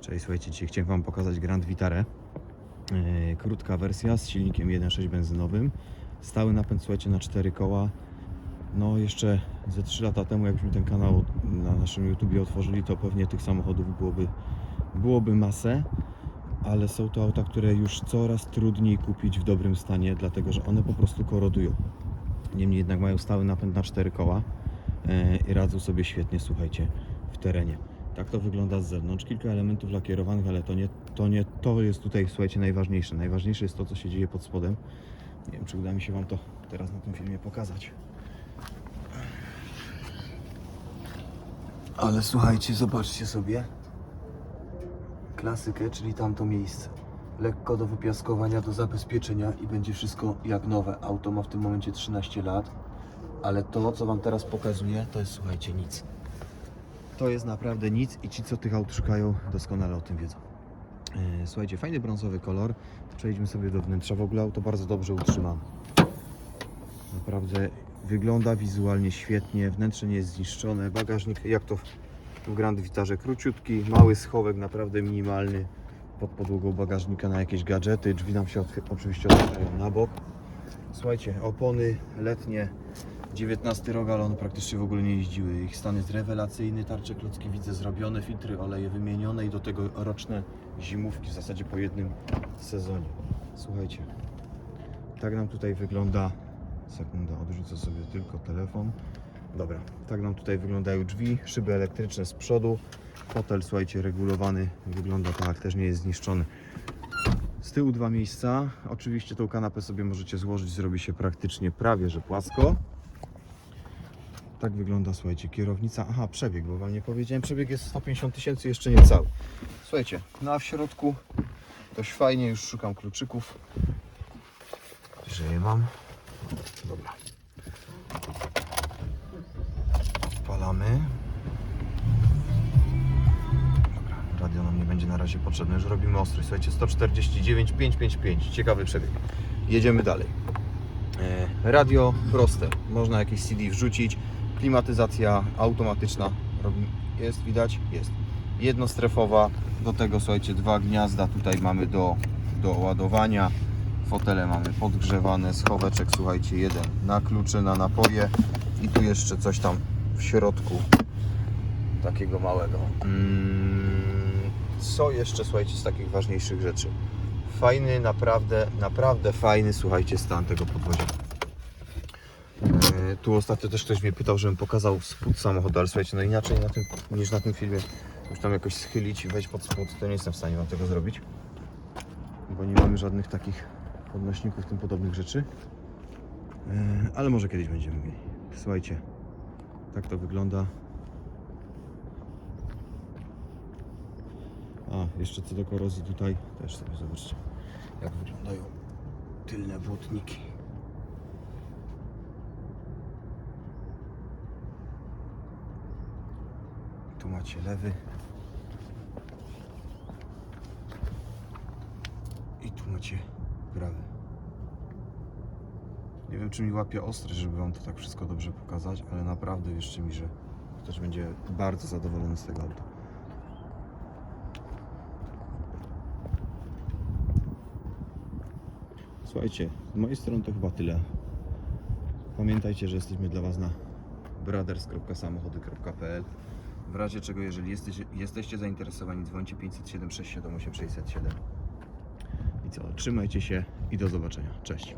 Cześć, słuchajcie, dzisiaj chciałem Wam pokazać Grand Vitarę. Yy, krótka wersja z silnikiem 1.6 benzynowym. Stały napęd, słuchajcie, na 4 koła. No jeszcze ze 3 lata temu, jakbyśmy ten kanał na naszym YouTubie otworzyli, to pewnie tych samochodów byłoby, byłoby masę. Ale są to auta, które już coraz trudniej kupić w dobrym stanie, dlatego że one po prostu korodują. Niemniej jednak mają stały napęd na 4 koła yy, i radzą sobie świetnie, słuchajcie, w terenie. Tak to wygląda z zewnątrz. Kilka elementów lakierowanych, ale to nie to, nie, to jest tutaj, słuchajcie, najważniejsze. Najważniejsze jest to, co się dzieje pod spodem. Nie wiem, czy uda mi się Wam to teraz na tym filmie pokazać. Ale słuchajcie, zobaczcie sobie klasykę, czyli tamto miejsce. Lekko do wypiaskowania, do zabezpieczenia i będzie wszystko jak nowe. Auto ma w tym momencie 13 lat, ale to, co Wam teraz pokazuję, to jest, słuchajcie, nic. To jest naprawdę nic i ci, co tych aut szukają, doskonale o tym wiedzą. E, Słuchajcie, fajny brązowy kolor. Przejdźmy sobie do wnętrza. W ogóle auto bardzo dobrze utrzymane. Naprawdę wygląda wizualnie świetnie. Wnętrze nie jest zniszczone. Bagażnik, jak to w- Grand Vitarze, króciutki, mały schowek, naprawdę minimalny. Pod podłogą bagażnika na jakieś gadżety. Drzwi nam się oczywiście otwierają na bok. Słuchajcie, opony letnie 19 rok, ale one praktycznie w ogóle nie jeździły. Ich stan jest rewelacyjny, tarcze klocki widzę zrobione, filtry oleje wymienione i do tego roczne zimówki w zasadzie po jednym sezonie. Słuchajcie, tak nam tutaj wygląda. Sekunda, odrzucę sobie tylko telefon. Dobra, tak nam tutaj wyglądają drzwi, szyby elektryczne z przodu. Fotel, słuchajcie, regulowany, wygląda tak, też nie jest zniszczony. Z tyłu dwa miejsca. Oczywiście tą kanapę sobie możecie złożyć, zrobi się praktycznie prawie że płasko. Tak wygląda, słuchajcie, kierownica. Aha, przebieg, bo wam nie powiedziałem. Przebieg jest 150 tysięcy, jeszcze nie cały. Słuchajcie, no a w środku dość fajnie, już szukam kluczyków. Że je mam. Dobra. Wpalamy. Dobra, radio nam nie będzie na razie potrzebne. Już robimy ostrość. Słuchajcie, 149 555. Ciekawy przebieg. Jedziemy dalej. E, Radio proste. Można jakieś CD wrzucić. Klimatyzacja automatyczna. Jest, widać? Jest. Jednostrefowa. Do tego, słuchajcie, dwa gniazda tutaj mamy do, do ładowania. Fotele mamy podgrzewane. Schoweczek, słuchajcie, jeden na klucze, na napoje. I tu jeszcze coś tam w środku takiego małego. Mm, co jeszcze, słuchajcie, z takich ważniejszych rzeczy? Fajny, naprawdę, naprawdę fajny, słuchajcie, stan tego podwozia. E, Tu ostatnio też ktoś mnie pytał, żebym pokazał spód samochodu, ale słuchajcie, no inaczej na tym, niż na tym filmie, już tam jakoś schylić i wejść pod spód, to nie jestem w stanie Wam tego zrobić. Bo nie mamy żadnych takich podnośników, tym podobnych rzeczy. E, Ale może kiedyś będziemy mieli. Słuchajcie, tak to wygląda. A, jeszcze co do korozji tutaj, też sobie zobaczcie, jak wyglądają tylne błotniki. Macie lewy. I tu macie prawy. Nie wiem, czy mi łapie ostrość, żeby Wam to tak wszystko dobrze pokazać, ale naprawdę wierzcie mi, że ktoś będzie bardzo zadowolony z tego auta. Słuchajcie, z mojej strony to chyba tyle. Pamiętajcie, że jesteśmy dla Was na brothers.samochody.pl W razie czego, jeżeli jesteście, jesteście zainteresowani, dzwońcie 507 678 607. I co, trzymajcie się i do zobaczenia. Cześć.